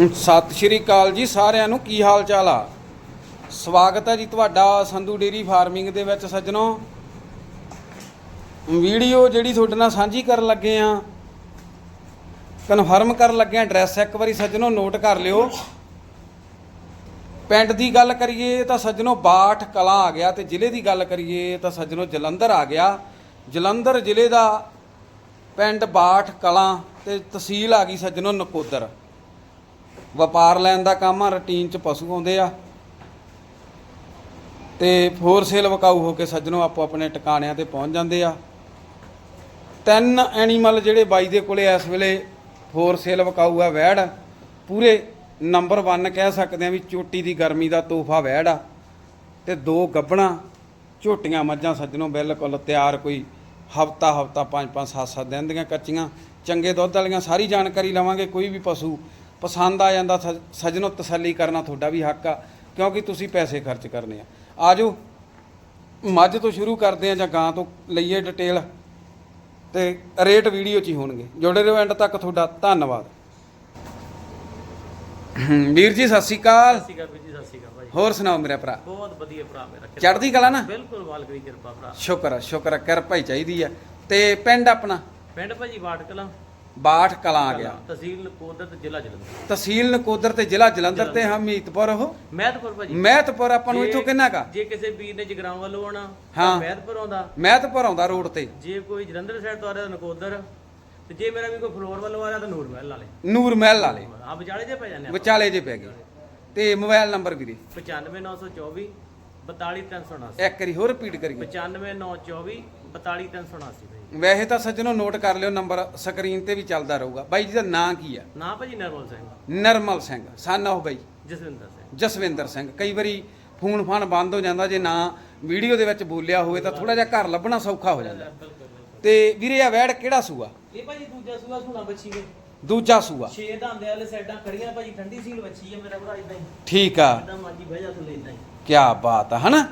ਸਤਿ ਸ਼੍ਰੀ ਅਕਾਲ ਜੀ ਸਾਰਿਆਂ ਨੂੰ, ਕੀ ਹਾਲ ਚਾਲ ਆ? ਸਵਾਗਤ ਹੈ ਜੀ ਤੁਹਾਡਾ ਸੰਧੂ ਡੇਰੀ ਫਾਰਮਿੰਗ ਦੇ ਵਿੱਚ ਸੱਜਣੋ। ਵੀਡੀਓ ਜਿਹੜੀ ਤੁਹਾਡੇ ਨਾਲ ਸਾਂਝੀ ਕਰਨ ਲੱਗੇ ਆ ਕਨਫਰਮ ਕਰਨ ਲੱਗੇ ਆ ਐਡਰੈਸ ਇੱਕ ਵਾਰੀ ਸੱਜਣੋ ਨੋਟ ਕਰ ਲਿਓ। ਪਿੰਡ ਦੀ ਗੱਲ ਕਰੀਏ ਤਾਂ ਸੱਜਣੋ ਬਾਠ ਕਲਾਂ ਆ ਗਿਆ ਤੇ ਜ਼ਿਲ੍ਹੇ ਦੀ ਗੱਲ ਕਰੀਏ ਤਾਂ ਸੱਜਣੋ ਜਲੰਧਰ ਆ ਗਿਆ। ਜਲੰਧਰ ਜ਼ਿਲ੍ਹੇ ਦਾ ਪਿੰਡ ਬਾਠ ਕਲਾਂ ਤੇ ਤਹਿਸੀਲ ਆ ਗਈ ਸੱਜਣੋ ਨਕੋਦਰ। ਵਪਾਰ ਲੈਣ ਦਾ ਕੰਮ ਆ, ਰੂਟੀਨ ਚ ਪਸ਼ੂ ਆਉਂਦੇ ਆ। ਤੇ ਫੋਰ ਸੇਲ ਵਕਾਊ ਹੋ ਕੇ ਸੱਜਣੋ ਆਪੋ ਆਪਣੇ ਟਿਕਾਣਿਆਂ ਤੇ ਪਹੁੰਚ ਜਾਂਦੇ ਆ। ਤਿੰਨ ਐਨੀਮਲ ਜਿਹੜੇ ਬਾਈ ਦੇ ਕੋਲੇ ਇਸ ਵੇਲੇ ਫੋਰ ਸੇਲ ਵਕਾਊ ਆ, ਵੈੜ। ਪੂਰੇ ਨੰਬਰ 1 ਕਹਿ ਸਕਦੇ ਆ ਵੀ ਚੋਟੀ ਦੀ ਗਰਮੀ ਦਾ ਤੋਹਫਾ ਵੈੜ ਆ। ਤੇ ਦੋ ਗੱਬਣਾ, ਝੋਟੀਆਂ ਮੱਝਾਂ ਸੱਜਣੋ ਬਿਲਕੁਲ ਤਿਆਰ ਕੋਈ ਹਫਤਾ ਹਫਤਾ, ਪੰਜ ਪੰਜ, ਸੱਤ ਸੱਤ ਦਿਨ ਦੀਆਂ ਕੱਚੀਆਂ। ਚੰਗੇ ਦੁੱਧ ਵਾਲੀਆਂ ਸਾਰੀ ਜਾਣਕਾਰੀ ਲਵਾਂਗੇ, ਕੋਈ ਵੀ ਪਸ਼ੂ ਪਸੰਦ ਆ ਜਾਂਦਾ ਸੱਜ- ਸੱਜਣੋ ਤਸੱਲੀ ਕਰਨਾ ਤੁਹਾਡਾ ਵੀ ਹੱਕ ਆ ਕਿਉਂਕਿ ਤੁਸੀਂ ਪੈਸੇ ਖਰਚ ਕਰਨੇ ਆ। ਆਜੋ ਮੱਝ ਤੋਂ ਸ਼ੁਰੂ ਕਰਦੇ ਆ ਜਾਂ ਗਾਂ ਤੋਂ ਲਈਏ ਡਿਟੇਲ ਤੇ ਰੇਟ ਵੀਡੀਓ 'ਚ ਹੀ ਹੋਣਗੇ। ਜੁੜੇ ਰਹੋ ਐਂਡ ਤੱਕ ਤੁਹਾਡਾ ਧੰਨਵਾਦ। ਵੀਰ ਜੀ ਸਤਿ ਸ਼੍ਰੀ ਅਕਾਲ। ਸਤਿ ਸ਼੍ਰੀ ਅਕਾਲ ਵੀਰ ਜੀ ਸਤਿ ਸ਼੍ਰੀ ਅਕਾਲ ਭਾਈ। ਹੋਰ ਸੁਣਾਓ ਮੇਰਾ ਭਰਾ? ਬਹੁਤ ਵਧੀਆ ਭਰਾ ਮੇਰਾ ਚੜ੍ਹਦੀ ਕਲਾ ਨਾ? ਬਿਲਕੁਲ ਮਾਲਕ ਦੀ ਕਿਰਪਾ ਭਰਾ। ਸ਼ੁਕਰ ਆ ਸ਼ੁਕਰ ਆ ਕਿਰਪਾ ਹੀ ਚਾਹੀਦੀ ਆ। ਤੇ ਪਿੰਡ ਆਪਣਾ? ਪਿੰਡ ਭਾਜੀ ਵਾਟ ਕਲਾਂ ਬਾਠ ਕਲਾਂ ਆ ਗਿਆ। ਤਹਿਸੀਲ ਨਕੋਦਰ ਤੇ ਜ਼ਿਲ੍ਹਾ ਜਲੰਧਰ। ਤਹਿਸੀਲ ਨਕੋਦਰ ਤੇ ਜ਼ਿਲ੍ਹਾ ਜਲੰਧਰ ਤੇ ਹਮੀਤਪੁਰ ਉਹ। ਮਹਿਤਪੁਰ ਭਾਜੀ। ਮਹਿਤਪੁਰ ਆਪਾਂ ਨੂੰ ਇੱਥੋਂ ਕਿੰਨਾ ਕਾ ਜੇ ਕਿਸੇ ਵੀਰ ਨੇ ਜਗਰਾਉਂ ਵੱਲੋਂ ਆਉਣਾ ਹਾਂ। ਮਹਿਤਪੁਰ ਆਉਂਦਾ। ਮਹਿਤਪੁਰ ਆਉਂਦਾ ਰੋਡ ਤੇ। ਜੇ ਕੋਈ ਜਲੰਧਰ ਸਾਈਡ ਤੋਂ ਆ ਰਿਹਾ ਤਾਂ ਨਕੋਦਰ। ਤੇ ਜੇ ਮੇਰਾ ਵੀ ਕੋਈ ਫਲੋਰ ਵੱਲੋਂ ਆ ਰਿਹਾ ਤਾਂ ਨੂਰ ਮਹਿਲ ਵਾਲੇ। ਨੂਰ ਮਹਿਲ ਵਾਲੇ। ਆ ਵਿਚਾਲੇ ਜੇ ਪੈ ਜਾਂਦੇ ਆ ਵਿਚਾਲੇ ਜੇ ਪੈ ਗਏ। ਤੇ ਮੋਬਾਈਲ ਨੰਬਰ ਵੀਰੇ। 95924 42379 ਇੱਕ ਵਾਰੀ ਹੋਰ ਰਿਪੀਟ ਕਰੀਏ। 95924 42379 ਭਾਈ ਵੈਸੇ ਤਾਂ ਸੱਜਣੋ ਨੋਟ ਕਰ ਲਿਓ ਨੰਬਰ ਸਕਰੀਨ ਤੇ ਵੀ ਚੱਲਦਾ ਰਹੂਗਾ। ਬਾਈ ਜੀ ਦਾ ਨਾਂ ਕੀ ਆ? ਨਾ ਭਾਜੀ ਨਰਮਲ ਸਿੰਘ। ਨਰਮਲ ਸਿੰਘ। ਸਨ ਉਹ ਬਾਈ। ਜਸਵਿੰਦਰ ਸਿੰਘ। ਜਸਵਿੰਦਰ ਸਿੰਘ। ਕਈ ਵਾਰੀ ਫੋਨ ਫਾਨ ਬੰਦ ਹੋ ਜਾਂਦਾ ਜੇ ਨਾ ਵੀਡੀਓ ਦੇ ਵਿੱਚ ਬੋਲਿਆ ਹੋਵੇ ਤਾਂ ਥੋੜਾ ਜਿਹਾ ਘਰ ਲੱਭਣਾ ਸੌਖਾ ਹੋ ਜਾਂਦਾ। ਤੇ ਵੀਰੇ ਆ ਵੈੜ ਕਿਹੜਾ ਸੂਆ? ਇਹ ਭਾਜੀ ਦੂਜਾ ਸੂਆ ਸੁਣਾ ਬੱਚੀ ਦੇ ਦੂਜਾ ਸੂਆ। ਛੇ ਦੰਦੇ ਵਾਲੇ ਸਾਈਡਾਂ ਖੜੀਆਂ ਭਾਜੀ ਠੰਡੀ ਸੀਲ ਬੱਚੀ ਹੈ ਮੇਰਾ ਭਰਾ ਇਦਾਂ ਹੀ। ਠੀਕ ਆ। ਇਦਾਂ ਮਾਜੀ ਬਹਿ ਜਾ ਥੱਲੇ ਇਦਾਂ ਹੀ। ਕੀ ਬਾਤ ਆ ਹਨਾ?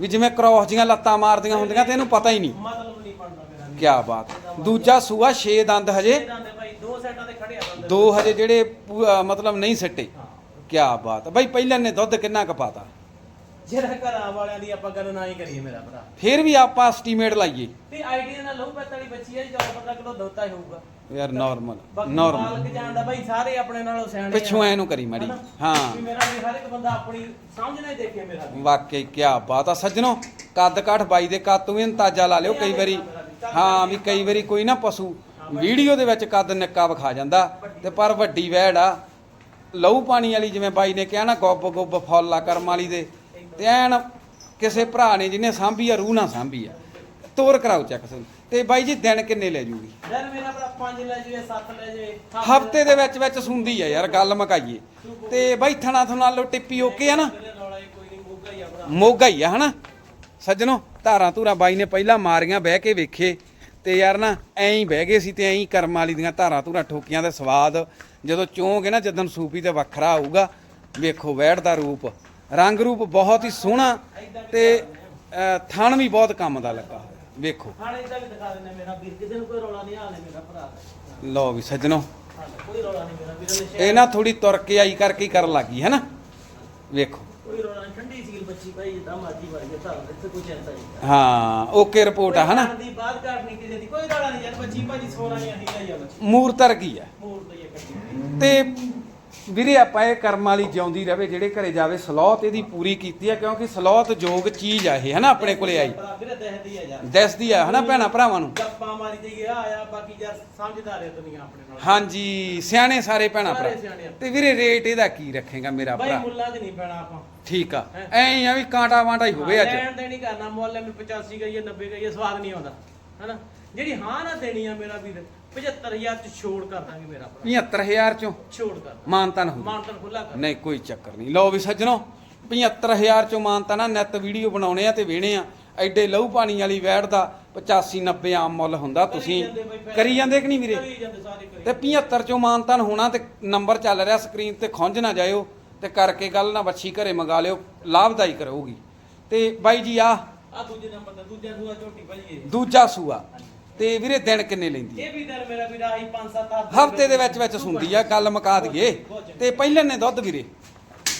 ਵੀ ਜਿਵੇਂ ਕ੍ਰੋਸ ਜੀਆਂ ਲੱਤਾਂ ਮਾਰਦੀਆਂ ਹੁੰਦੀਆਂ ਤੇ ਇਹਨੂੰ ਪਤਾ ਹੀ ਨਹੀਂ। ਮਤਲਬ ਨਹੀਂ ਪੜਦਾ ਮੇਰਾ ਕੀ ਬਾਤ। ਦੂਜਾ ਸੂਆ 6 ਦੰਦ ਹਜੇ। ਛੇ ਦੰਦੇ ਭਾਈ ਦੋ ਸਾਈਡਾਂ ਤੇ ਹਜੇ ਜਿਹੜੇ ਪੂ- ਮਤਲਬ ਨਹੀਂ ਸੱਟੇ। ਹਾਂ ਕੀ ਬਾਤ। ਆ ਬਾਈ ਪਹਿਲਾਂ ਨੇ ਦੁੱਧ ਕਿੰਨਾ ਕੁ ਪਾਤਾ? ਜਿਹੜਾ ਘਰਾਂ ਵਾਲਿਆਂ ਦੀ ਆਪਾਂ ਗੱਲ ਨਾ ਹੀ ਕਰੀਏ ਮੇਰਾ ਭਰਾ। ਫਿਰ ਵੀ ਆਪਾਂ ਐਸਟੀਮੇਟ ਲਾਈਏ। ਤੇ ਆਈਡੀਆ ਨਾਲ ਲਹੂ ਪੈਤ ਵਾਲੀ ਬੱਚੀ ਹੈ ਜੀ 14 ਕਿਲੋ ਦੁੱਧ ਹੀ ਹੋਊਗਾ। ਯਾਰ ਨਾਰਮਲ ਬਾਕੀ ਨਾਰਮਲ ਮਾਲਕ ਜਾਣਦਾ ਭਾਈ ਸਾਰੇ ਆਪਣੇ ਨਾਲੋਂ ਸਿਆਣੇ। ਪਿੱਛੋਂ ਐਨੂੰ ਕਰੀ ਮਾੜੀ? ਹਾਂ। ਵੀ ਮੇਰਾ ਵੀ ਹਰ ਇੱਕ ਬੰਦਾ ਆਪਣੀ ਸਮਝ ਨਾਲ ਹੀ ਦੇਖੇ ਮੇਰਾ ਵੀ। ਵਾਕਈ ਕੀ ਬਾਤ ਆ। ਸੱਜਣੋ ਕੱਦ ਕਾਠ ਬਾਈ ਦੇ ਕੱਦ ਤੋਂ ਵੀ ਅੰਦਾਜ਼ਾ ਲਾ ਲਿਓ ਕਈ ਵਾਰੀ। ਹਾਂ ਵੀ ਕਈ ਵਾਰੀ ਕੋਈ ਨਾ ਪਸ਼ੂ ਵੀਡੀਓ ਦੇ ਵਿੱਚ ਕੱਦ ਨਿੱਕਾ ਵਿਖਾ ਜਾਂਦਾ ਤੇ ਪਰ ਵੱਡੀ ਵੈੜ ਆ। ਲਹੂ ਪਾਣੀ ਵਾਲੀ ਜਿਵੇਂ ਬਾਈ ਨੇ ਕਿਹਾ ਨਾ ਗੁੱਬ ਗੁੱਬ ਫੁੱਲ ਕਰਮ ਵਾਲੀ ਦੇ। ਤੇ ਐਨ ਕਿਸੇ ਭਰਾ ਨੇ ਜਿਹਨੇ ਸਾਂਭੀ ਆ ਰੂਹ ਨਾ ਸਾਂਭੀ ਆ। ਤੋਰ ਕਰਾਓ ਚੈੱਕ ਸੁਣ ਤੇ ਬਾਈ ਜੀ ਦਿਨ ਕਿੰਨੇ ਲੈ ਜੂਗੀ? ਦਿਨ ਮੇਰਾ ਭਰਾ 5 ਲੈ ਜਾਵੇ 7 ਲੈ ਜਾਵੇ ਹਫ਼ਤੇ ਦੇ। ਵਿੱਚ ਵਿੱਚ ਸੁੰਦੀ ਆ ਯਾਰ ਗੱਲ ਮਕਾਈਏ। ਤੇ ਬਾਈ ਥਣਾ ਥਣਾ ਲੋ ਟਿੱਪੀ ਓਕੇ ਆ ਨਾ? ਮੋਗਾ ਹੀ ਆ ਹਨਾ? ਸੱਜਣੋ ਧਾਰਾਂ ਧੂਰਾਂ ਬਾਈ ਨੇ ਪਹਿਲਾਂ ਮਾਰੀਆਂ ਬਹਿ ਕੇ ਵੇਖੇ। ਤੇ ਯਾਰ ਨਾ ਐਂ ਹੀ ਬਹਿ ਗਏ ਸੀ ਤੇ ਐਂ ਹੀ ਕਰਮ ਵਾਲੀ ਦੀਆਂ ਧਾਰਾਂ ਧੂਰਾਂ ਠੋਕੀਆਂ ਦੇ ਸਵਾਦ। ਜਦੋਂ ਚੋਂਗੇ ਨਾ ਜਦੋਂ ਸੂਪੀ ਤੇ ਵੱਖਰਾ ਆਊਗਾ ਵੇਖੋ ਵੈੜ ਦਾ ਰੂਪ। ਰੰਗ ਰੂਪ ਬਹੁਤ ਹੀ ਸੋਹਣਾ ਤੇ ਥਣ ਵੀ ਬਹੁਤ ਕੰਮ ਦਾ ਲੱਗਾ। ਵੇਖੋ। ਹਾਲੇ ਇਦਾਂ ਵੀ ਦਿਖਾ ਦਿੰਦੇ ਮੇਰਾ ਵੀਰ ਕਿਸੇ ਨੂੰ ਕੋਈ ਰੌਲਾ ਨਹੀਂ ਹਾਲੇ ਮੇਰਾ ਭਰਾ ਲਓ ਵੀ ਸੱਜਣੋ। ਹਾਲੇ ਕੋਈ ਰੌਲਾ ਨਹੀਂ ਮੇਰਾ ਵੀਰ ਨੇ ਇਹ ਨਾ ਥੋੜੀ ਤੁਰ ਕੇ ਆਈ ਕਰਕੇ ਹੀ ਕਰਨ ਲੱਗੀ ਹੈ ਨਾ ਵੇਖੋ। ਕੋਈ ਰੌਲਾ ਨਹੀਂ ਠੰਡੀ ਸੀਲ ਬੱਚੀ ਭਾਈ ਜਿੱਦਾਂ ਮਰਜ਼ੀ ਵਰਗੇ ਤਾਂ ਇੱਥੇ ਕੋਈ ਚਿੰਤਾ ਨਹੀਂ ਹਾਂ। ਓਕੇ ਰਿਪੋਰਟ ਆ ਹਨਾ? ਦੀ ਬਾਤ ਨਹੀਂ ਕਿਸੇ ਦੀ ਕੋਈ ਰੌਲਾ ਨਹੀਂ ਯਾਰ ਬੱਚੀ ਭਾਜੀ ਸੋਨਾ ਹੀ ਆਹੀ ਲਈ ਆ ਬੱਚੀ। ਮੂਰਤਰ ਕੀ ਆ। ਮੂਰ ਤੋਂ ਹੀ ਤੇ ਵੀਰੇ ਆਪਾਂ ਇਹ ਕਰਮ ਵਾਲੀ ਜਿਉਂਦੀ ਰਵੇ ਜਿਹੜੇ ਘਰੇ ਜਾਵੇ ਸਲੋਤ ਇਹਦੀ ਪੂਰੀ ਕੀਤੀ ਆ ਕਿਉਂਕਿ ਸਲੋਤ ਯੋਗ ਚੀਜ਼ ਆ ਇਹ ਹਨਾ ਆਪਣੇ ਕੋਲੇ ਆਈ। ਵੀਰੇ ਆ ਯਾਰ। ਦਿਸਦੀ ਆ ਹਨਾ ਭੈਣਾ ਭਰਾਵਾਂ ਨੂੰ। ਗੱਪਾਂ ਮਾਰੀ ਜਾਈਏ ਆ ਆਇਆ ਬਾਕੀ ਯਾਰ ਸਮਝਦਾਰ ਹੈ ਦੁਨੀਆ ਆਪਣੇ ਨਾਲ। ਹਾਂਜੀ ਸਿਆਣੇ ਸਾਰੇ ਭੈਣਾ ਭਰਾ। ਤੇ ਵੀਰੇ ਰੇਟ ਇਹਦਾ ਕੀ ਰੱਖੇਗਾ ਮੇਰਾ ਬਾਈ ਭਰਾ? ਮੁੱਲਾਂ 'ਚ ਨਹੀਂ ਪੈਣਾ ਆਪਾਂ। ਠੀਕ ਆ। ਐਂ ਹੀ ਆ ਵੀ ਕਾਂਟਾ ਵਾਂਟਾ ਹੀ ਹੋਵੇ ਅੱਜ। ਲੈਣ ਦੇਣੀ ਕਰਨਾ ਮੁੱਲ ਮੈਂ 85 ਗਈ 90 ਗਈ ਸਵਾਦ ਨਹੀਂ ਆਉਂਦਾ ਹਨਾ? ਜਿਹੜੀ ਹਾਂ ਨਾ ਦੇਣੀ ਆ ਮੇਰਾ ਵੀਰ 75000 ਚ ਛੋੜ ਕਰ ਦਾਂਗੇ ਮੇਰਾ ਭਰਾ। 75000 ਚੋਂ? ਛੋੜ ਕਰ। ਮਾਨਤਨ ਹੋ ਮਾਨਤਨ ਖੁੱਲਾ ਕਰ। ਨਹੀਂ ਕੋਈ ਚੱਕਰ ਨਹੀਂ। ਲਓ ਵੀ ਸੱਜਣੋ 75000 ਚੋਂ ਮਾਨਤਾ ਨਾ ਨੈਟ ਵੀਡੀਓ ਬਣਾਉਣੇ ਆ ਤੇ ਵੇਣੇ ਆ। ਐਡੇ ਲਹੂ ਪਾਣੀ ਵਾਲੀ ਵੈੜ ਦਾ 85 90 ਆਮ ਮੁੱਲ ਹੁੰਦਾ ਤੁਸੀਂ ਕਰੀ ਜਾਂਦੇ ਕਿ ਨਹੀਂ ਵੀਰੇ? ਕਰੀ ਜਾਂਦੇ ਸਾਰੇ ਕਰੀ ਤੇ 75 ਚੋਂ ਮਾਨਤਨ ਹੋਣਾ ਤੇ ਨੰਬਰ ਚੱਲ ਰਿਹਾ ਸਕਰੀਨ ਤੇ ਖੁੰਝ ਨਾ ਜਾਇਓ ਤੇ ਕਰਕੇ ਗੱਲ ਨਾ ਬੱਚੀ ਘਰੇ ਮੰਗਾ ਲਿਓ ਲਾਭਦਾਈ ਕਰੂਗੀ। ਤੇ ਬਾਈ ਜੀ ਆ ਆ ਦੂਜੇ ਨੰਬਰ ਤੇ ਦੂਜਾ ਸੂਆ ਝੋਟੀ ਭਾਈ ਇਹ। ਦੂਜਾ ਸੂਆ। ਤੇ ਵੀਰੇ ਦਿਨ ਕਿੰਨੇ ਲੈਂਦੀ ਹੈ? ਇਹ ਵੀ ਦਿਨ ਮੇਰਾ ਵੀਰ ਆਹੀ 5-7 ਹਫ਼ਤੇ ਹਫ਼ਤੇ ਦੇ ਵਿੱਚ ਵਿੱਚ ਹੁੰਦੀ ਆ ਗੱਲ ਮੁਕਾ ਦਈਏ। ਤੇ ਪਹਿਲੇ ਨੇ ਦੁੱਧ ਵੀਰੇ?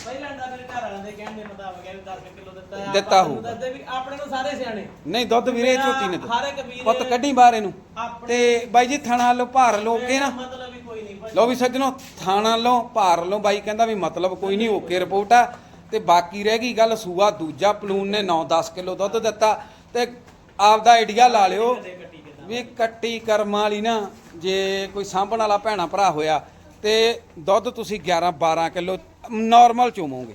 ਪਹਿਲਾਂ ਦਾ ਮੇਰੇ ਘਰ ਵਾਲਿਆਂ ਦੇ ਕਹਿਣ ਦੇ ਮੁਤਾਬਕ ਇਹ 10 ਕਿਲੋ ਦਿੱਤਾ ਆ ਦਿੱਤਾ ਆਪਾਂ ਨੂੰ। ਦੱਸਦੇ ਵੀ ਆਪਣੇ ਨੂੰ ਸਾਰੇ ਸਿਆਣੇ। ਨਹੀਂ ਦੁੱਧ ਵੀਰੇ ਝੋਟੀ ਨੇ ਹਰ ਇੱਕ ਵੀਰ ਪੁੱਤ ਕੱਢੀ ਬਾਹਰ ਇਹਨੂੰ। ਆਪਣੇ ਤੇ ਬਾਈ ਜੀ ਥਣਾ ਲੋ ਭਾਰ ਲੋ ਕੇ ਨਾ? ਮਤਲਬ ਵੀ ਕੋਈ ਨਹੀਂ ਭਾਈ। ਲੋ ਵੀ ਸੱਜਣੋ ਥਾਣਾ ਲੋ ਭਾਰ ਲੋ ਬਾਈ ਕਹਿੰਦਾ ਵੀ ਮਤਲਬ ਕੋਈ ਨਹੀਂ ਓਕੇ ਰਿਪੋਰਟ ਆ। ਤੇ ਬਾਕੀ ਰਹਿ ਗਈ ਗੱਲ ਸੂਆ ਦੂਜਾ ਪਲੂਨ ਨੇ 9-10 ਕਿਲੋ ਦੁੱਧ ਦਿੱਤਾ। ਤੇ ਆਪਦਾ ਆਈਡੀਆ ਲਾ ਲਿਓ। ਵੀ ਕੱਟੀ ਕਰਮਾਂ ਵਾਲੀ ਨਾ, ਜੇ ਕੋਈ ਸਾਂਭਣ ਵਾਲਾ ਭੈਣਾ ਭਰਾ ਹੋਇਆ, ਤੇ ਦੁੱਧ ਤੁਸੀਂ 11-12 ਕਿਲੋ ਨਾਰਮਲ ਚੋਵੋਗੇ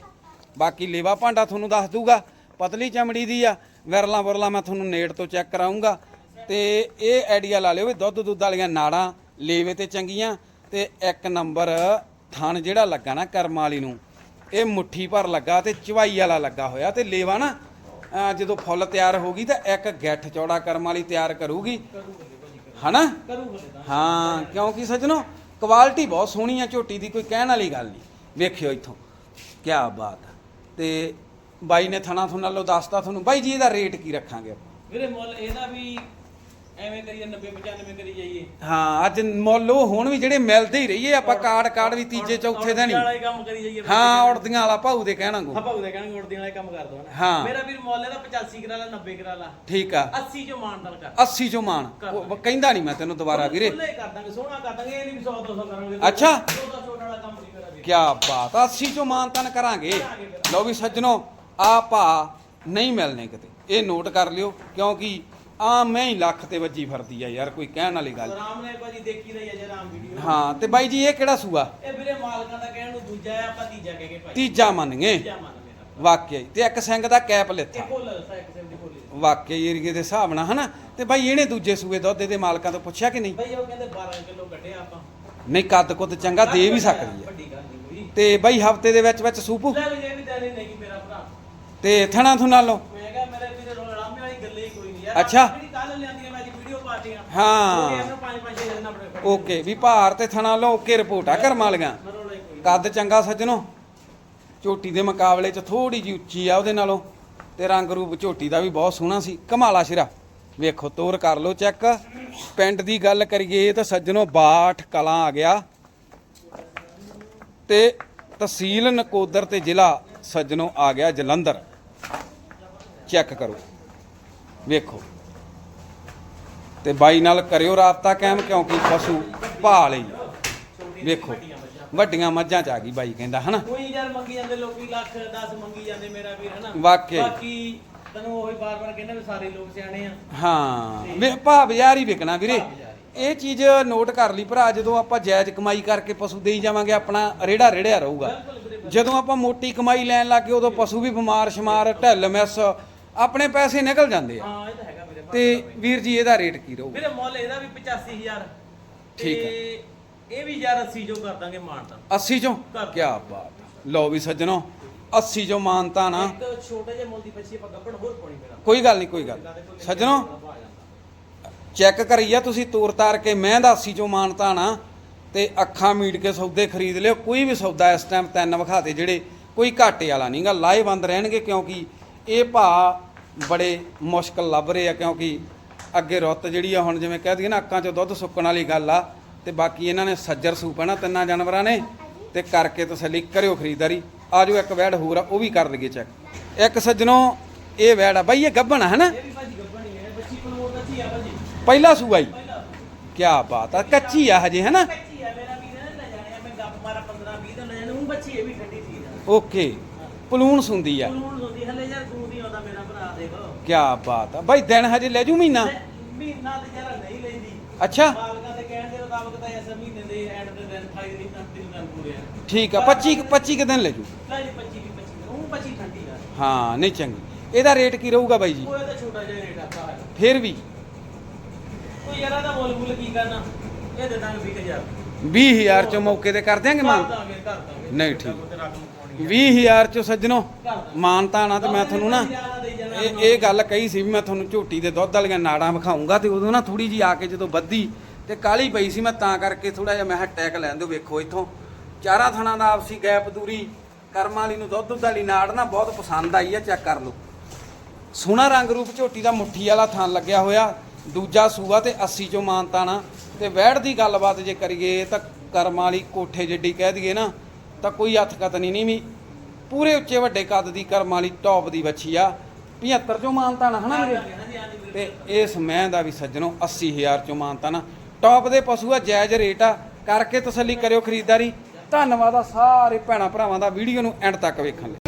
ਬਾਕੀ ਲੇਵਾ ਭਾਂਡਾ ਤੁਹਾਨੂੰ ਦੱਸ ਦੂਗਾ, ਪਤਲੀ ਚਮੜੀ ਦੀ ਆ, ਵਿਰਲਾ ਵਿਰਲਾ ਮੈਂ ਤੁਹਾਨੂੰ ਨੇੜ ਤੋਂ ਚੈੱਕ ਕਰਾਉਂਗਾ ਤੇ ਇਹ ਆਈਡੀਆ ਲਾ ਲਿਓ ਵੀ ਦੁੱਧ ਦੁੱਧ ਵਾਲੀਆਂ ਨਾੜਾਂ ਲੇਵੇ ਤੇ ਚੰਗੀਆਂ, ਤੇ ਇੱਕ ਨੰਬਰ ਥਣ ਜਿਹੜਾ ਲੱਗਾ ਨਾ ਕਰਮਾਂ ਵਾਲੀ ਨੂੰ, ਇਹ ਮੁੱਠੀ ਭਰ ਲੱਗਾ ਤੇ ਚਵਾਈ ਵਾਲਾ ਲੱਗਾ ਹੋਇਆ, ਤੇ ਲੇਵਾ ਨਾ ਜਦੋਂ ਫੁੱਲ ਤਿਆਰ ਹੋ ਗਈ ਤਾਂ ਇੱਕ ਗੱਠ ਚੌੜਾ ਕਰਮ ਵਾਲੀ ਤਿਆਰ ਕਰੂਗੀ। ਹਨਾ? ਕਰੂਗਾ ਹਾਂ, ਕਿਉਂਕਿ ਸੱਜਣੋ ਕੁਆਲਿਟੀ ਬਹੁਤ ਸੋਹਣੀ ਆ ਝੋਟੀ ਦੀ, ਕੋਈ ਕਹਿਣ ਵਾਲੀ ਗੱਲ ਨਹੀਂ। ਵੇਖਿਓ ਇੱਥੋਂ। ਕੀ ਬਾਤ ਆ। ਤੇ ਬਾਈ ਨੇ ਥਣਾ ਥੁਣਾ ਲੋ ਦੱਸਤਾ ਤੁਹਾਨੂੰ, ਬਾਈ ਜੀ ਇਹਦਾ ਰੇਟ ਕੀ ਰੱਖਾਂਗੇ ਵੀਰੇ ਮੁੱਲ ਇਹਦਾ ਵੀ ਐਵੇਂ ਕਰੀਏ 90 95 ਕਰੀ ਜਾਈਏ। ਹਾਂ ਅੱਜ ਮੁੱਲ ਉਹ ਹੁਣ ਵੀ ਜਿਹੜੇ ਮਿਲਦੇ ਹੀ ਰਹੀਏ ਆਪਾਂ ਕਾਰਡ ਕਾਰਡ ਵੀ ਤੀਜੇ ਚੌਥੇ ਦਿਨ ਵਾਲਾ ਹੀ। ਹੀ ਕੰਮ ਕਰੀ ਜਾਈਏ ਹਾਂ ਉੜਦੀਆਂ ਵਾਲਾ ਭਾਊ ਦੇ ਕਹਿਣਾ ਕੋ ਆਪਾਂ ਉਹਦੇ ਕਹਿਣਗੇ ਉੜਦੀਆਂ ਵਾਲਾ ਹੀ ਕੰਮ ਕਰ ਦੋ ਨਾ ਹਾਂ। ਮੇਰਾ ਵੀਰ ਮੁੱਲ ਇਹਦਾ 85 ਕਰਾ ਲਾ 90 ਕਰਾ ਲਾ। ਠੀਕ ਆ। 80 ਚੋਂ ਮਾਨਦਾਨ ਕਰ। 80 ਚੋਂ ਮਾਣ। ਉਹ ਕਹਿੰਦਾ ਨਹੀਂ ਮੈਂ ਤੈਨੂੰ ਦੁਬਾਰਾ ਵੀਰੇ। ਖੁੱਲੇ ਕਰ ਦਾਂਗੇ ਸੋਹਣਾ ਕਰ ਦਾਂਗੇ ਇਹ ਨਹੀਂ ਵੀ 100 200 ਕਰਾਂਗੇ। ਅੱਛਾ। 200 ਛੋਟਾ ਵਾਲਾ ਕੰਮ ਨਹੀਂ ਮੇਰਾ ਵੀਰ। ਕੀ ਬਾਤ ਆ 80 ਚੋਂ ਮਾਨਤਨ ਕਰਾਂਗੇ। ਲਓ ਵੀ ਸੱਜਣੋ ਆ ਭਾ ਨਹੀਂ ਮਿਲਨੇ ਕਿਤੇ। ਇਹ ਨੋਟ ਕਰ ਲਿਓ ਕਿਉਂਕਿ ਆ ਮੈਂ ਹੀ ਲੱਖ ਤੇ ਵੱਜੀ ਫਿਰਦੀ ਆ ਯਾਰ ਕੋਈ ਕਹਿਣ ਵਾਲੀ ਗੱਲ। ਆਰਾਮ ਨੇ ਭਾਜੀ ਦੇਖੀ ਰਹੀ ਹੈ ਜੇ ਆਰਾਮ ਵੀਡੀਓ ਹਾਂ ਤੇ ਬਾਈ ਜੀ ਇਹ ਕਿਹੜਾ ਸੂਆ? ਇਹ ਵੀਰੇ ਮਾਲਕਾਂ ਦਾ ਕਹਿਣ ਨੂੰ ਦੂਜਾ ਹੈ ਆਪਾਂ ਤੀਜਾ ਕਹਿ ਕੇ ਭਾਈ। ਤੀਜਾ ਮੰਨ ਗਏ? ਤੀਜਾ ਮੰਨ ਮੇਰਾ ਵਾਕਿਆ ਹੀ। ਤੇ ਇੱਕ ਸਿੰਘ ਦਾ ਕੈਪ ਇੱਕ ਸੇਮ ਦੀ ਫੁੱਲ ਵਾਕਿਆ ਹੀ ਏਰੀਏ ਦੇ ਹਿਸਾਬ ਨਾਲ ਹਨਾ? ਤੇ ਬਾਈ ਇਹਨੇ ਦੂਜੇ ਸੂਏ ਦੁੱਧ ਦੇ ਮਾਲਕਾਂ ਤੋਂ ਪੁੱਛਿਆ ਕਿ ਨਹੀਂ? ਭਾਈ ਉਹ ਕਹਿੰਦੇ 12 ਕਿਲੋ ਕੱਢਿਆ ਆਪਾਂ। ਨਹੀਂ ਕੱਦ ਕੁੱਦ ਚੰਗਾ ਦੇ ਵੀ ਸਕਦੀ ਹੈ ਵੱਡੀ ਗੱਲ ਨਹੀਂ ਕੋਈ। ਤੇ ਬਾਈ ਹਫ਼ਤੇ ਦੇ ਵਿੱਚ ਵਿੱਚ ਸੂਪੂ? ਲੈ ਵੀ ਇਹ ਵੀ ਦੇਣੀ ਨਹੀਂ ਮੇਰਾ ਭਰਾ। ਤੇ ਥਣਾ ਥੁਣਾ ਲਓ ਮੈਂ ਕਿਹਾ ਮੇਰੇ ਵੀਰੇ ਰੋਲਾਮੇ ਵਾਲੀ ਗੱਲ ਹੀ ਕੋਈ ਨਹੀਂ ਯਾਰ ਅੱਛਾ। ਜਿਹੜੀ ਕੱਲ ਲਿਆਂਦੀਆਂ ਮੈਂ ਅੱਜ ਵੀਡੀਓ ਪਾਤੀਆਂ ਹਾਂ। ਇਹਨੂੰ ਪੰਜ ਪੰਜ ਛੇ ਦਿਨ ਆਪਣੇ ਫੜ ਓਕੇ ਵੀ ਭਾਰ ਤੇ ਥਣਾ ਲਓ ਓਕੇ ਰਿਪੋਰਟ ਆ ਕਰਮ ਵਾਲੀਆਂ। ਕੋਈ ਕੱਦ ਚੰਗਾ ਸੱਜਣੋ। ਝੋਟੀ ਦੇ ਮੁਕਾਬਲੇ 'ਚ ਥੋੜੀ ਜੀ ਉੱਚੀ ਆ ਉਹਦੇ ਨਾਲੋਂ। ਤੇ ਰੰਗ ਰੂਪ ਝੋਟੀ ਦਾ ਵੀ ਬਹੁਤ ਸੋਹਣਾ ਸੀ। ਕਮਾਲਾ ਸਿਰਾ। ਵੇਖੋ ਤੋਰ ਕਰ ਲਓ ਚੈੱਕ। ਪਿੰਡ ਦੀ ਗੱਲ ਕਰੀਏ ਤਾਂ ਸੱਜਣੋ ਬਾਠ ਕਲਾਂ ਆ ਗਿਆ। ਤੇ ਤਹਿਸੀਲ ਨਕੋਦਰ ਤੇ ਜ਼ਿਲ੍ਹਾ ਸੱਜਣੋ ਆ ਗਿਆ ਜਲੰਧਰ। ਚੈੱਕ ਕਰੋ। ਵੇਖੋ। ਤੇ ਬਾਈ ਨਾਲ ਕਰਿਓ ਰਾਬਤਾ ਕਾਇਮ ਕਿਉਂਕਿ ਪਸ਼ੂ ਭਾਲ ਹੀ। ਵੇਖੋ ਵੱਡੀਆਂ ਮੱਝਾਂ ਚ ਆ ਗਈ ਬਾਈ ਕਹਿੰਦਾ ਹਨਾ? ਕੋਈ ਯਾਰ ਮੰਗੀ ਜਾਂਦੇ ਲੋਕੀ ਲੱਖ 10 ਮੰਗੀ ਜਾਂਦੇ ਮੇਰਾ ਵੀਰ ਹਨਾ? ਵਾਕਈ। ਬਾਕੀ ਤੈਨੂੰ ਉਹੀ ਬਾਰ-ਬਾਰ ਕਹਿੰਦਾ ਵੀ ਸਾਰੇ ਲੋਕ ਸਿਆਣੇ ਆ। ਹਾਂ ਵੇ ਭਾ ਬਾਜ਼ਾਰ ਹੀ ਵਿਕਣਾ ਵੀਰੇ। ਇਹ ਚੀਜ਼ ਨੋਟ ਕਰ ਲਈ ਭਰਾ ਜਦੋਂ ਆਪਾਂ ਜਾਇਜ਼ ਕਮਾਈ ਕਰਕੇ ਪਸ਼ੂ ਦੇਈ ਜਾਵਾਂਗੇ ਆਪਣਾ ਰੇੜਾ ਰੇੜਿਆ ਰਹੂਗਾ। ਜਦੋਂ ਆਪਾਂ ਮੋਟੀ ਕਮਾਈ ਲੈਣ ਲੱਗੇ ਉਦੋਂ ਪਸ਼ੂ ਵੀ ਬਿਮਾਰ ਸ਼ਮਾਰ ਢਿੱਲ ਮਿਸ ਆਪਣੇ ਪੈਸੇ ਨਿਕਲ ਜਾਂਦੇ ਆ। ਹਾਂ ਇਹ ਤਾਂ ਹੈਗਾ ਵੀਰੇ ਤੇ ਵੀਰ ਜੀ ਇਹਦਾ ਰੇਟ ਕੀ ਰਹੂਗਾ? ਵੀਰੇ ਮੁੱਲ ਇਹਦਾ ਵੀ 85000 ਠੀਕ ਹੈ। ਤੇ ਇਹ ਵੀ ਯਾਰ 80 ਜੋ ਕਰ ਦਾਂਗੇ ਮਾਨਤਾ 80 ਚੋਂ? ਕਰ। ਕੀ ਬਾਤ ਲਓ ਵੀ ਸੱਜਣੋ 80 ਚੋਂ ਮਾਨਤਾ ਨਾ। ਇੱਕ ਛੋਟੇ ਜਿਹੇ ਮੁੱਲ ਦੀ ਬੱਚੀ ਆਪਾਂ ਗੱਬੜ ਹੋਰ ਪਾਉਣੀ ਮੇਰਾ ਕੋਈ ਗੱਲ ਨਹੀਂ ਕੋਈ ਗੱਲ। ਸੱਜਣੋ ਚੈੱਕ ਕਰੀਆ ਤੁਸੀਂ ਤੋਰ ਤਾਰ ਕੇ ਮੈਂ ਦਾ 80 ਚੋਂ ਮਾਨਤਾ ਨਾ ਤੇ ਅੱਖਾਂ ਮੀਟ ਕੇ ਸੌਦੇ ਖਰੀਦ ਲਿਓ। ਕੋਈ ਵੀ ਸੌਦਾ ਇਸ ਟਾਈਮ ਤਿੰਨ ਵਿਖਾਤੇ ਜਿਹੜੇ ਕੋਈ ਘਾਟੇ ਵਾਲਾ ਨਹੀਂਗਾ ਲਾਏ ਬੰਦ ਰਹਿਣਗੇ ਕਿਉਂਕਿ ਇਹ ਭਾ ਬੜੇ ਮੁਸ਼ਕਲ ਲੱਭ ਰਹੇ ਆ ਕਿਉਂਕਿ ਅੱਗੇ ਰੁੱਤ ਜਿਹੜੀ ਆ ਹੁਣ ਜਿਵੇਂ ਕਹਿ ਦਈਏ ਨਾ ਅੱਖਾਂ 'ਚੋਂ ਦੁੱਧ ਸੁੱਕਣ ਵਾਲੀ ਗੱਲ ਆ ਤੇ ਬਾਕੀ ਇਹਨਾਂ ਨੇ ਸੱਜਰ ਸੂਪ ਹੈ ਨਾ ਤਿੰਨਾਂ ਜਾਨਵਰਾਂ ਨੇ ਤੇ ਕਰਕੇ ਤਸੱਲੀ ਕਰਿਓ ਖਰੀਦਦਾਰੀ। ਆਜੋ ਇੱਕ ਵੈੜ ਹੋਰ ਆ ਉਹ ਵੀ ਕਰ ਲਈਏ ਚੈੱਕ ਇੱਕ ਸੱਜਣੋ ਇਹ ਵੈੜ ਆ ਬਾਈ ਇਹ ਗੱਭਣ ਹੈ ਭਾਜੀ ਪਹਿਲਾ ਸੂਆ ਹੀ ਪਹਿਲਾਂ ਕੀ ਬਾਤ ਆ ਕੱਚੀ ਆ ਹਜੇ ਹਨਾ? ਕੱਚੀ ਆ ਮੇਰਾ ਵੀਰ ਨਾ ਲੈ ਜਾਣੇ ਆ, ਮੈਂ ਗੱਪ ਮਾਰਾ 15 20 ਦਿਨ ਲੈ ਜਾਣੇ ਹੁਣ ਬੱਚੀ ਇਹ ਵੀ ਠੰਡੀ ਚੀਜ਼ ਆ। ਓਕੇ। ਪਲੂਣ ਸੁੰਦੀ ਆ। ਹੁਣ ਹੁੰਦੀ ਹਲੇ ਯਾਰ ਤੂੰ ਨਹੀਂ ਆਉਂਦਾ ਮੇਰਾ ਭਰਾ ਦੇਖੋ। ਕੀ ਬਾਤ ਆ। ਬਾਈ ਦਿਨ ਹਜੇ ਲੈ ਜੂ ਮਹੀਨਾ? ਮਹੀਨਾ ਤੇ ਜਰਾ ਨਹੀਂ ਲੈਂਦੀ। ਅੱਛਾ। ਮਾਲਕਾਂ ਦੇ ਕਹਿਣ ਦੇ ਮੁਤਾਬਕ ਤਾਂ ਐਸਾ ਮਹੀਨੇ ਦੇ ਐਂਡ ਦੇ ਦਿਨ 28 ਦਿਨ ਤੱਕ ਦਿਨ ਦਿਨ ਪੂਰੇ ਆ। ਠੀਕ ਆ 25 25 ਕੁ ਦਿਨ ਲੈ ਜੂ। ਲੈ ਜੀ 25 ਵੀ 25 ਦਿਨ ਉਹ 25 ਠੰਡੀ ਆ। ਹਾਂ ਨਹੀਂ ਚੰਗੀ। ਇਹਦਾ ਰੇਟ ਕੀ ਰਹੂਗਾ ਬਾਈ ਜੀ? ਉਹ ਇਹਦਾ ਛੋਟਾ ਜਿਹਾ ਰੇਟ ਆ ਭਰਾ ਫਿਰ ਵੀ। ਉਹ ਯਾਰ ਇਹਦਾ ਮੁੱਲ ਮੁੱਲ ਕੀ ਕਰਨਾ? ਇਹ ਦੇ ਦਾਂਗੇ 20000 20000 ਚੋਂ ਮੌਕੇ ਤੇ ਕਰ ਦਿਆਂਗੇ ਕਰ ਮਾਨ ਦਾਂਗੇ ਕਰ ਦਾਂਗੇ। ਨਹੀਂ, ਠੀਕ। ਰਕਮ। 20000 ਚੋਂ ਸੱਜਣੋ ਕਰ ਦਾਂਗੇ ਮਾਨਤਾ ਨਾ ਤੇ ਮੈਂ ਤੁਹਾਨੂੰ ਨਾ, ਇਹ ਇਹ ਗੱਲ ਕਹੀ ਸੀ ਵੀ ਮੈਂ ਤੁਹਾਨੂੰ ਝੋਟੀ ਦੇ ਦੁੱਧ ਵਾਲੀਆਂ ਨਾੜਾਂ ਵਿਖਾਉਂਗਾ ਤੇ ਉਦੋਂ ਨਾ ਥੋੜੀ ਜੀ ਆ ਕੇ ਜਦੋਂ ਵੱਧੀ ਤੇ ਕਾਲੀ ਪਈ ਸੀ ਮੈਂ ਤਾਂ ਕਰਕੇ ਥੋੜਾ ਜਿਹਾ ਮੈਂ ਟੈਕ ਲੈਣ ਦਿਓ ਵੇਖੋ ਇੱਥੋਂ। ਚਾਰਾਂ ਥਣਾ ਦਾ ਆਪਸੀ ਗੈਪ ਦੂਰੀ, ਕਰਮਾਂ ਵਾਲੀ ਨੂੰ ਦੁੱਧ ਦੁੱਧ ਵਾਲੀ ਨਾੜ ਨਾ ਬਹੁਤ ਪਸੰਦ ਆਈ ਆ, ਚੈੱਕ ਕਰ ਲਓ। ਸੋਹਣਾ ਰੰਗ ਰੂਪ ਝੋਟੀ ਦਾ ਮੁੱਠੀ ਵਾਲਾ ਥਣ ਲੱਗਿਆ ਹੋਇਆ, ਦੂਜਾ ਸੂਆ ਤੇ 80 ਚੋਂ ਮਾਨਤਾਣਾ ਤੇ ਵੈੜ ਦੀ ਗੱਲਬਾਤ ਜੇ ਕਰੀਏ ਤਾਂ ਕਰਮ ਵਾਲੀ ਕੋਠੇ ਜਿੱਡੀ ਕਹਿ ਦਈਏ ਨਾ ਤਾਂ ਕੋਈ ਹੱਥ ਕਤਨੀ ਨਹੀਂ ਵੀ ਪੂਰੇ ਉੱਚੇ ਵੱਡੇ ਕੱਦ ਦੀ ਕਰਮ ਵਾਲੀ ਟੌਪ ਦੀ ਵੱਛੀ ਆ। 75 ਚੋਂ ਮਾਨਤਾ ਨਾ ਹਨਾ ਵੀਰੇ। ਤੇ ਇਸ ਮੈਂ ਦਾ ਵੀ ਸੱਜਣੋ 80000 ਚੋਂ ਮਾਨਤਾ ਨਾ। ਟੌਪ ਦੇ ਪਸ਼ੂ ਆ ਜਾਇਜ਼ ਰੇਟ ਆ। ਕਰਕੇ ਤਸੱਲੀ ਕਰਿਓ ਖਰੀਦਦਾਰੀ। ਧੰਨਵਾਦ ਆ ਸਾਰੇ ਭੈਣਾ ਭਰਾਵਾਂ ਦਾ ਵੀਡੀਓ ਨੂੰ ਐਂਡ ਤੱਕ ਵੇਖਣ ਲਈ।